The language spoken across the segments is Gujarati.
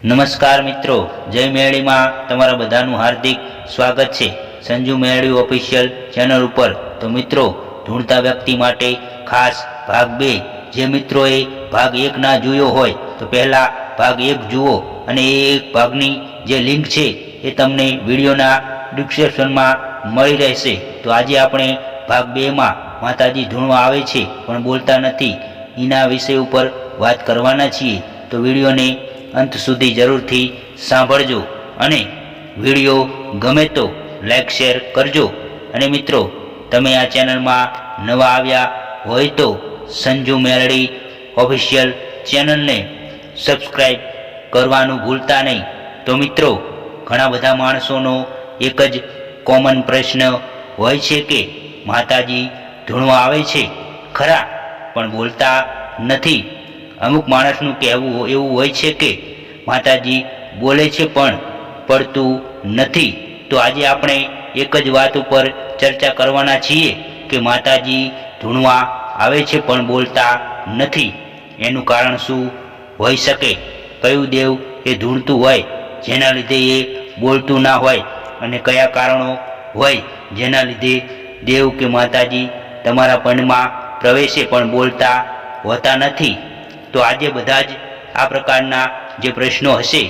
નમસ્કાર મિત્રો, જય મેળીમાં તમારા બધાનું હાર્દિક સ્વાગત છે. સંજુ મેળવી ઓફિશિયલ ચેનલ ઉપર. તો મિત્રો ઢૂંઢતા વ્યક્તિ માટે ખાસ ભાગ બે. જે મિત્રોએ ભાગ એક ના જોયો હોય, તો પહેલાં ભાગ એક જુઓ અને એ એક ભાગની જે લિંક છે, એ તમને વિડીયોના ડિસ્ક્રિપ્શનમાં મળી રહેશે. તો આજે આપણે ભાગ બેમાં માતાજી ધૂણવા આવે છે, પણ બોલતા નથી. એના વિષય ઉપર વાત કરવાના છીએ. તો વિડીયોને અંત સુધી જરૂરથી સાંભળજો અને વીડિયો ગમે તો લાઈક શેર કરજો. અને મિત્રો, તમે આ ચેનલમાં નવા આવ્યા હોય તો સંજુ મેરડી ઓફિશિયલ ચેનલને સબસ્ક્રાઈબ કરવાનું ભૂલતા નહીં. તો મિત્રો, ઘણા બધા માણસોનો એક જ કોમન પ્રશ્ન હોય છે કે માતાજી ધૂણવા આવે છે? ખરા, પણ બોલતા નથી. અમુક માણસનું કહેવું એવું હોય છે કે માતાજી બોલે છે પણ પડતું નથી. તો આજે આપણે એક જ વાત ઉપર ચર્ચા કરવાના છીએ કે માતાજી ધૂણવા આવે છે પણ બોલતા નથી. એનું કારણ શું હોઈ શકે? કયું દેવ એ ધૂણતું હોય, જેના લીધે એ બોલતું ના હોય? અને કયા કારણો હોય, જેના લીધે દેવ કે માતાજી તમારા પંડમાં પ્રવેશે પણ બોલતા હોતા નથી? તો આજે બધા જ આ પ્રકારના જે પ્રશ્નો હશે,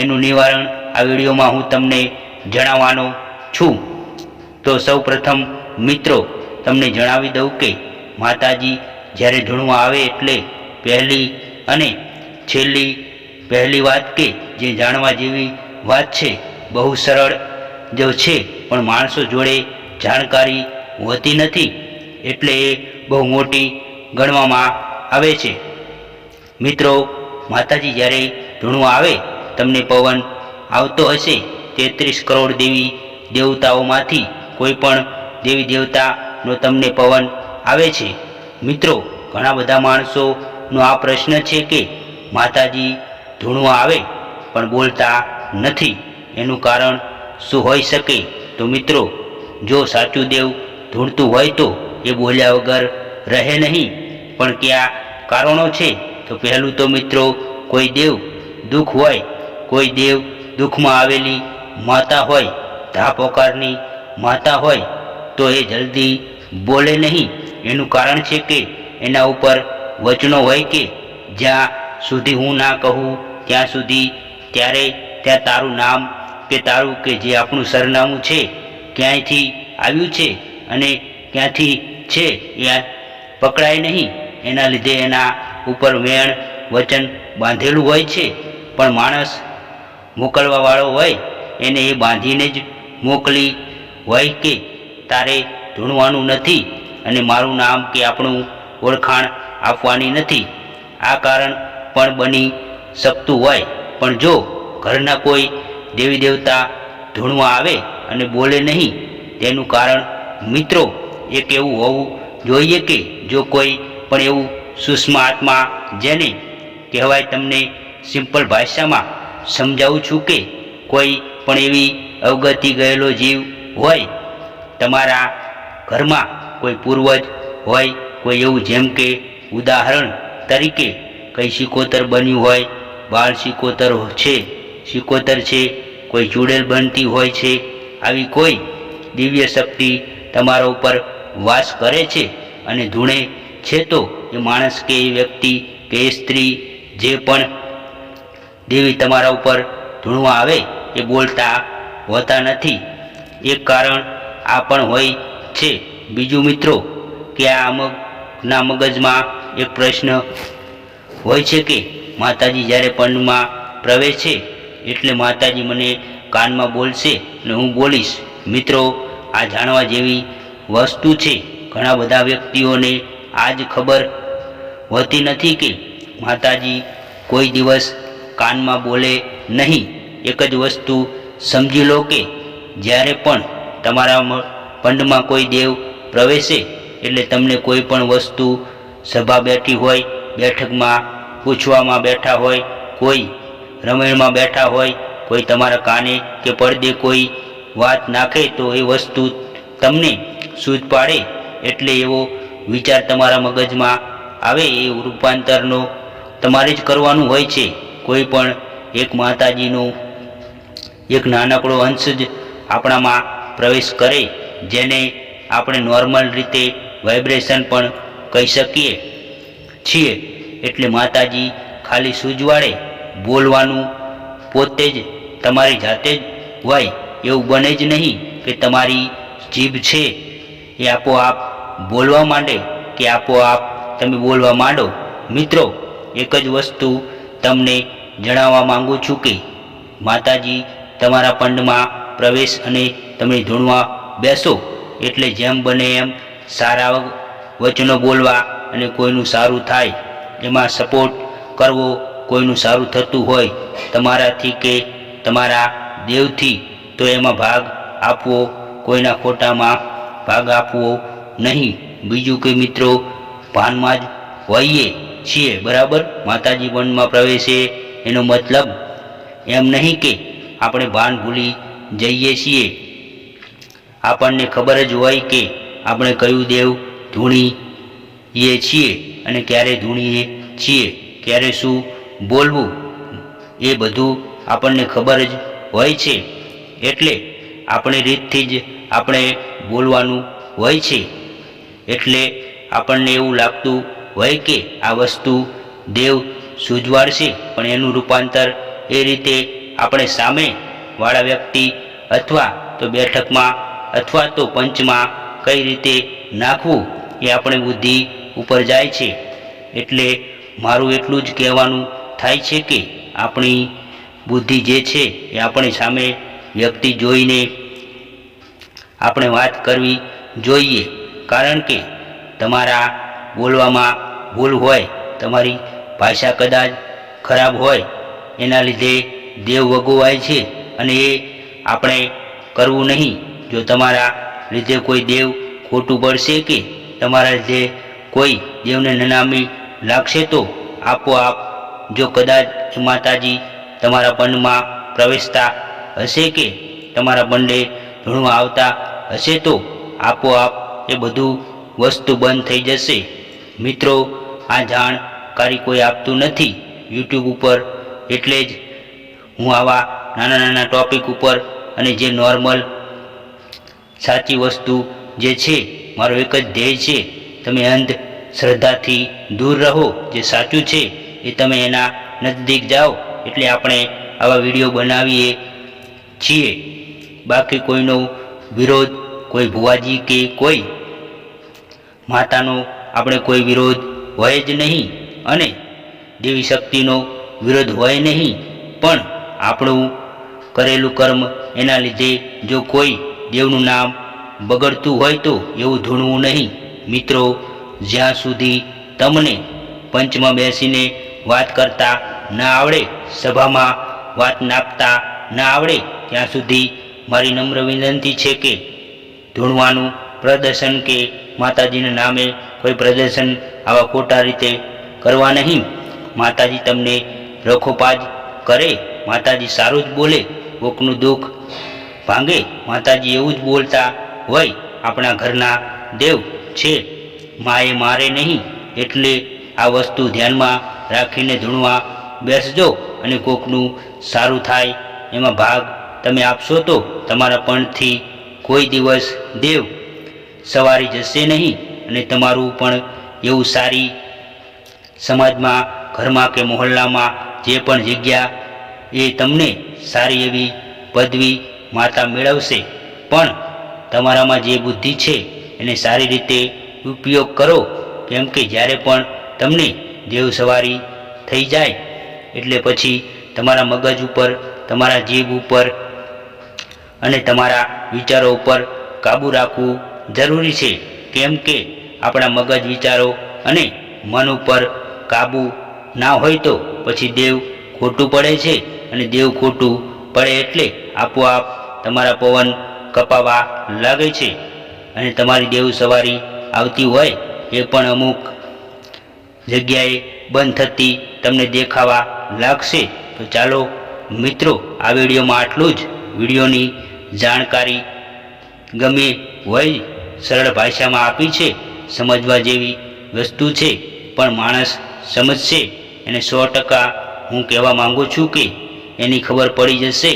એનું નિવારણ આ વિડીયોમાં હું તમને જણાવવાનો છું. તો સૌ મિત્રો, તમને જણાવી દઉં કે માતાજી જ્યારે ઝૂણવા આવે એટલે પહેલી અને છેલ્લી પહેલી વાત કે જે જાણવા જેવી વાત છે, બહુ સરળ જો છે, પણ માણસો જોડે જાણકારી હોતી નથી, એટલે એ બહુ મોટી ગણવામાં આવે છે. મિત્રો, માતાજી જ્યારે ધૂણું આવે, તમને પવન આવતો હશે, તેત્રીસ કરોડ દેવી દેવતાઓમાંથી કોઈ પણ દેવી દેવતાનો તમને પવન આવે છે. મિત્રો, ઘણા બધા માણસોનો આ પ્રશ્ન છે કે માતાજી ધૂણું આવે પણ બોલતા નથી. એનું કારણ શું હોઈ શકે? તો મિત્રો, જો સાચું દેવ ધૂણતું હોય તો એ બોલ્યા વગર રહે નહીં. પણ ક્યાં કારણો છે? તો પહેલું તો મિત્રો, કોઈ દેવ દુઃખ હોય, કોઈ દેવ દુઃખમાં આવેલી માતા હોય ધાપોકારની માતા હોય, તો એ જલ્દી બોલે નહીં. એનું કારણ છે કે એના ઉપર વચનો હોય કે જ્યાં સુધી હું ના કહું, ત્યાં સુધી ત્યારે ત્યાં તારું નામ કે તારું કે જે આપણું સરનામું છે, ક્યાંયથી આવ્યું છે અને ક્યાંથી છે એ પકડાય નહીં. એના લીધે એના ઉપર વેણ, વચન બાંધેલું હોય છે, પણ માણસ મોકલવાવાળો હોય, એને એ બાંધીને જ મોકલી હોય કે તારે ધૂણવાનું નથી અને મારું નામ કે આપણું ઓળખાણ આપવાની નથી. આ કારણ પણ બની શકતું હોય. પણ જો ઘરના કોઈ દેવી દેવતા ધૂણવા આવે અને બોલે નહીં, તેનું કારણ મિત્રો એક એવું હોવું જોઈએ કે જો કોઈ પણ એવું સૂક્ષ્મ આત્મા જેને કહેવાય તમને સિમ્પલ ભાષામાં સમજાવું છું કે કોઈ પણ એવી અવગતિ ગયેલો જીવ હોય, તમારા ઘરમાં કોઈ પૂર્વજ હોય, કોઈ એવું જેમ કે ઉદાહરણ તરીકે કંઈ શિકોતર બન્યું હોય, બાળ શિકોતર છે શિકોતર છે, કોઈ ચૂડેલ બનતી હોય છે, આવી કોઈ દિવ્ય શક્તિ તમારા ઉપર વાસ કરે છે અને ધૂણે છે તો એ માણસ કે એ વ્યક્તિ, કે એ સ્ત્રી, જે પણ દેવી તમારા ઉપર ધૂણવા આવે, એ બોલતા હોતા નથી. એક કારણ આ પણ હોય છે. બીજું મિત્રો, કે આ અમુકના મગજમાં એક પ્રશ્ન હોય છે કે, માતાજી જ્યારે પંડમાં પ્રવેશે, એટલે માતાજી મને કાનમાં બોલશે ને હું બોલીશ. મિત્રો, આ જાણવા જેવી વસ્તુ છે. ઘણા બધા વ્યક્તિઓને આ જ ખબર હોતી નથી કે માતાજી કોઈ દિવસ કાનમાં બોલે નહીં. એક જ વસ્તુ સમજી લો કે જ્યારે પણ તમારા પંડમાં કોઈ દેવ પ્રવેશે એટલે તમને કોઈ પણ વસ્તુ સભા બેઠી હોય, બેઠકમાં પૂછવામાં બેઠા હોય, કોઈ રમેણમાં બેઠા હોય, કોઈ તમારા કાને કે પડદે કોઈ વાત નાખે તો એ વસ્તુ તમને સૂઝ પાડે એટલે એવો વિચાર તમારા મગજમાં આવે એ રૂપાંતરનો તમારે જ કરવાનું હોય છે. કોઈ પણ એક માતાજીનું, એક નાનકડો અંશ જ આપણામાં પ્રવેશ કરે, જેને આપણે નોર્મલ રીતે વાઇબ્રેશન પણ કહી શકીએ છીએ. એટલે માતાજી ખાલી સૂજવાડે બોલવાનું પોતે જ તમારી જાતે જ હોય, એવું બને જ નહીં કે તમારી જીભ છે એ આપોઆપ બોલવા માંડે કે આપોઆપ તમે બોલવા માંડો? મિત્રો, એક જ વસ્તુ તમને જણાવવા માંગુ છું કે, માતાજી તમારા પંડમાં પ્રવેશ અને તમે ધૂણવા બેસો. એટલે જેમ બને એમ સારા વચનો બોલવા અને કોઈનું સારું થાય. એમાં સપોર્ટ કરવો કોઈનું સારું થતું હોય. તમારાથી કે તમારા દેવથી તો એમાં ભાગ આપવો, કોઈના ખોટામાં ભાગ આપવો નહીં. બીજું કે મિત્રો ભાનમાં જ હોઈએ છીએ, બરાબર? માતાજી વનમાં પ્રવેશે એનો મતલબ એમ નહીં કે આપણે ભાન ભૂલી જઈએ છીએ. આપણને ખબર જ હોય કે આપણે કયું દેવ ધૂણીએ છીએ અને ક્યારે ધૂણીએ છીએ, ક્યારે શું બોલવું, એ બધું આપણને ખબર જ હોય છે. એટલે આપણી રીતથી જ આપણે બોલવાનું હોય છે. એટલે આપણને એવું લાગતું હોય કે આ વસ્તુ દેવ સૂજવાડશે પણ એનું રૂપાંતર એ રીતે આપણે સામે વાળા વ્યક્તિ અથવા તો બેઠકમાં અથવા તો પંચમાં કઈ રીતે નાખવું એ આપણી બુદ્ધિ ઉપર જાય છે. એટલે મારું એટલું જ કહેવાનું થાય છે કે આપણી બુદ્ધિ જે છે એ આપણી સામે વ્યક્તિ જોઈને આપણે વાત કરવી જોઈએ. કારણ કે તમારા બોલવામાં ભૂલ હોય, તમારી ભાષા કદાચ ખરાબ હોય, એના લીધે દેવ વગોવાય છે અને એ આપણે કરવું નહીં. જો તમારા લીધે કોઈ દેવ ખોટું પડશે કે તમારા લીધે કોઈ દેવને નનામી લાગશે તો આપોઆપ જો કદાચ માતાજી તમારા પંડમાં પ્રવેશતા હશે કે તમારા બંડે ભણવા આવતા હશે તો આપોઆપ એ બધું વસ્તુ બંધ થઈ જશે. મિત્રો, આ જાણકારી કોઈ આપતું નથી યુટ્યુબ ઉપર, એટલે જ હું આવા નાના નાના ટોપિક ઉપર અને જે નોર્મલ સાચી વસ્તુ જે છે, મારો એક જ ધ્યેય છે, તમે અંધ શ્રદ્ધાથી દૂર રહો, જે સાચું છે, એ તમે એના નજદીક જાઓ, એટલે આપણે આવા વીડિયો બનાવીએ છીએ. બાકી કોઈનો વિરોધ, કોઈ ભુવાજી કે કોઈ માતાનો આપણે કોઈ વિરોધ હોય જ નહીં અને દેવી શક્તિનો વિરોધ હોય નહીં. પણ આપણું કરેલું કર્મ એના લીધે જો કોઈ દેવનું નામ બગડતું હોય તો એવું ધૂણવું નહીં. મિત્રો, જ્યાં સુધી તમને પંચમાં બેસીને વાત કરતા ના આવડે, સભામાં વાત નાખતા ના આવડે, ત્યાં સુધી મારી નમ્ર વિનંતી છે કે ધૂણવાનું પ્રદર્શન કે માતાજીના નામે કોઈ પ્રદર્શન આવા ખોટા રીતે કરવા નહીં. માતાજી તમને રખોપાજ કરે, માતાજી સારું જ બોલે, કોકનું દુઃખ ભાંગે, માતાજી એવું જ બોલતા હોય, આપણા ઘરના દેવ છે. માએ મારે નહીં, એટલે આ વસ્તુ ધ્યાનમાં રાખીને ધૂણવા બેસજો અને કોકનું સારું થાય એમાં ભાગ તમે આપશો તો તમારા પણથી કોઈ દિવસ દેવ સવારી જશે નહીં અને તમારું પણ એવું સારી સમાજમાં, ઘરમાં કે મોહલ્લામાં જે પણ જગ્યા એ તમને સારી એવી પદવી માતા મેળવશે. પણ તમારામાં જે બુદ્ધિ છે એને સારી રીતે ઉપયોગ કરો, કેમ કે જ્યારે પણ તમને દેવ સવારી થઈ જાય, એટલે પછી તમારા મગજ ઉપર, તમારા જીભ ઉપર અને તમારા વિચારો ઉપર કાબૂ રાખવું જરૂરી છે, કેમ કે આપણા મગજ વિચારો અને મન ઉપર કાબૂ ના હોય તો પછી દેવ ખોટું પડે છે અને દેવ ખોટું પડે એટલે આપોઆપ તમારા પવન કપાવા લાગે છે અને તમારી દેવ સવારી આવતી હોય એ પણ અમુક જગ્યાએ બંધ થતી તમને દેખાવા લાગશે. તો ચાલો મિત્રો, આ વિડીયોમાં આટલું જ. વિડીયોની જાણકારી ગમે હોય, સરળ ભાષામાં આપી છે, સમજવા જેવી વસ્તુ છે, પણ માણસ સમજશે એને સો ટકા હું કહેવા માગું છું કે એની ખબર પડી જશે.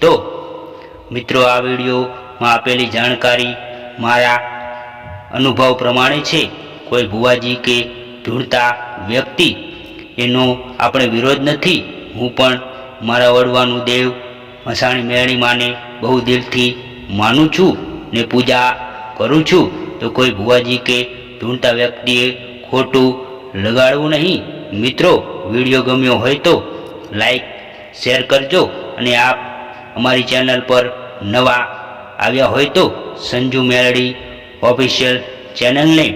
તો, મિત્રો, આ વિડીયોમાં આપેલી જાણકારી મારા અનુભવ પ્રમાણે છે. કોઈ ભુવાજી કે ઢૂંઢતા વ્યક્તિ, એનો આપણે વિરોધ નથી. હું પણ મારા વડવાનું દેવ મસાણી મેળી બહુ દિલથી માનું છું. ને પૂજા કરું છું, તો કોઈ ભુવાજી કે ઢૂંઢતા વ્યક્તિએ ખોટું લગાડવું નહીં. મિત્રો, વીડિયો ગમ્યો હોય તો લાઈક, શેર કરજો અને આપ અમારી ચેનલ પર નવા આવ્યા હોય તો સંજુ મેરડી ઓફિશિયલ ચેનલને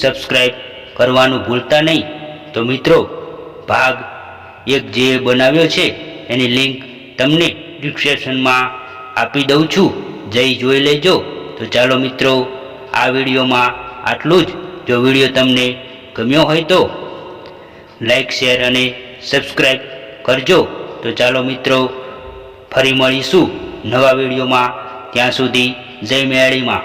સબસ્ક્રાઈબ કરવાનું ભૂલતા નહીં. તો મિત્રો, ભાગ એક જે બનાવ્યો છે, એની લિંક તમને ડિસ્ક્રિપ્શનમાં આપી દઉં છું. જઈ જોઈ લેજો. તો ચાલો મિત્રો, આ વિડીયોમાં આટલું જ. જો વીડિયો તમને ગમ્યો હોય તો લાઈક, શેર અને સબસ્ક્રાઈબ કરજો. તો ચાલો મિત્રો, ફરી મળીશું નવા વિડીયોમાં. ત્યાં સુધી જય મેળીમાં.